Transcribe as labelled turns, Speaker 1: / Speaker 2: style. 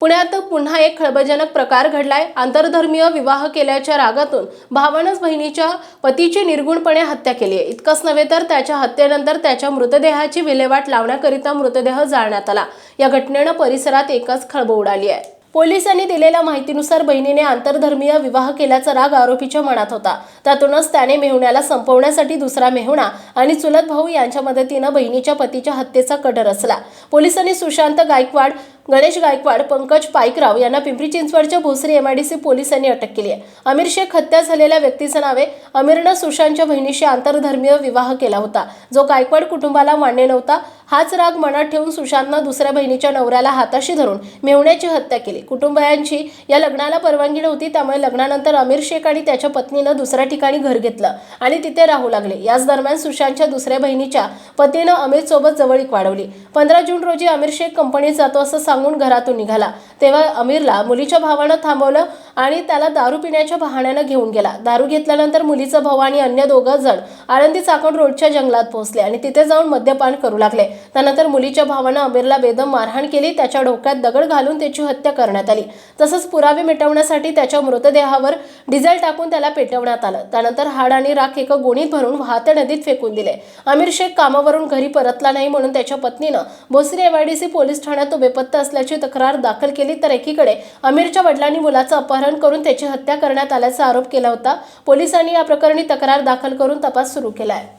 Speaker 1: पुण्यात पुन्हा एक खळबळजनक प्रकार घडलाय. आंतरधर्मीय विवाह केल्याच्या रागातून भावानंच बहिणीच्या पतीची निर्गुणपणे हत्या केली आहे. इतकंच नव्हे तर त्याच्या हत्येनंतर त्याच्या मृतदेहाची विल्हेवाट लावण्याकरिता मृतदेह जाळण्यात आला. या घटनेनं परिसरात एकच खळबळ उडाली आहे. पोलिसांनी दिलेल्या माहितीनुसार बहिणीने आंतरधर्मीय विवाह केल्याचा राग आरोपीच्या मनात होता. त्यातूनच त्याने मेहुण्याला संपवण्यासाठी दुसरा मेहुणा आणि चुलत भाऊ यांच्या मदतीनं बहिणीच्या पतीच्या हत्येचा कट रचला. पोलिसांनी सुशांत गायकवाड गणेश गायकवाड पंकज पाईकराव यांना पिंपरी चिंचवडच्या भोसरी एमआयडीसी पोलिसांनी अटक केली आहे. आमिर शेख हत्या झालेल्या व्यक्तीचं नावे आमिरनं सुशांतच्या बहिणीशी आंतरधर्मीय विवाह केला होता. जो गायकवाड कुटुंबाला मान्य नव्हता हाच राग मनात ठेवून सुशांतनं दुसऱ्या बहिणीच्या नवऱ्याला हाताशी धरून मेवण्याची हत्या केली. कुटुंबियांची या लग्नाला परवानगी नव्हती त्यामुळे लग्नानंतर आमिर शेख आणि त्याच्या पत्नीनं दुसऱ्या ठिकाणी घर घेतलं आणि तिथे राहू लागले. याच दरम्यान सुशांतच्या दुसऱ्या बहिणीच्या पतीनं आमिरसोबत जवळीक वाढवली. पंधरा जून रोजी आमिर शेख कंपनीत जातो असं सांगून घरातून निघाला. तेव्हा अमीरला मुलीच्या भावानं थांबवलं आणि त्याला दारू पिण्याच्या बहाण्यानं घेऊन गेला. दारू घेतल्यानंतर मुलीचा भाऊ आणि अन्य दोघं जण आळंदी चाकण रोडच्या जंगलात पोहोचले आणि तिथे जाऊन मद्यपान करू लागले. त्यानंतर मुलीच्या भावानं अमीरला बेदम मारहाण केली. त्याच्या डोक्यात दगड घालून त्याची हत्या करण्यात आली. तसंच पुरावे मिटवण्यासाठी त्याच्या मृतदेहावर डिझेल टाकून त्याला पेटवण्यात आलं. त्यानंतर हाड आणि राख एका गोणीत भरून वाहत्या नदीत फेकून दिले. आमिर शेख कामावरून घरी परतला नाही म्हणून त्याच्या पत्नीनं भोसरी एमआयडीसी पोलीस ठाण्यात तो बेपत्ता असल्याची तक्रार दाखल केली. तर एकीकडे अमीरच्या वडिलांनी मुलाचं अपहरण करून त्याची हत्या करण्यात आल्याचा आरोप केला होता. पोलिसांनी या प्रकरणी तक्रार दाखल करून तपास सुरू केला आहे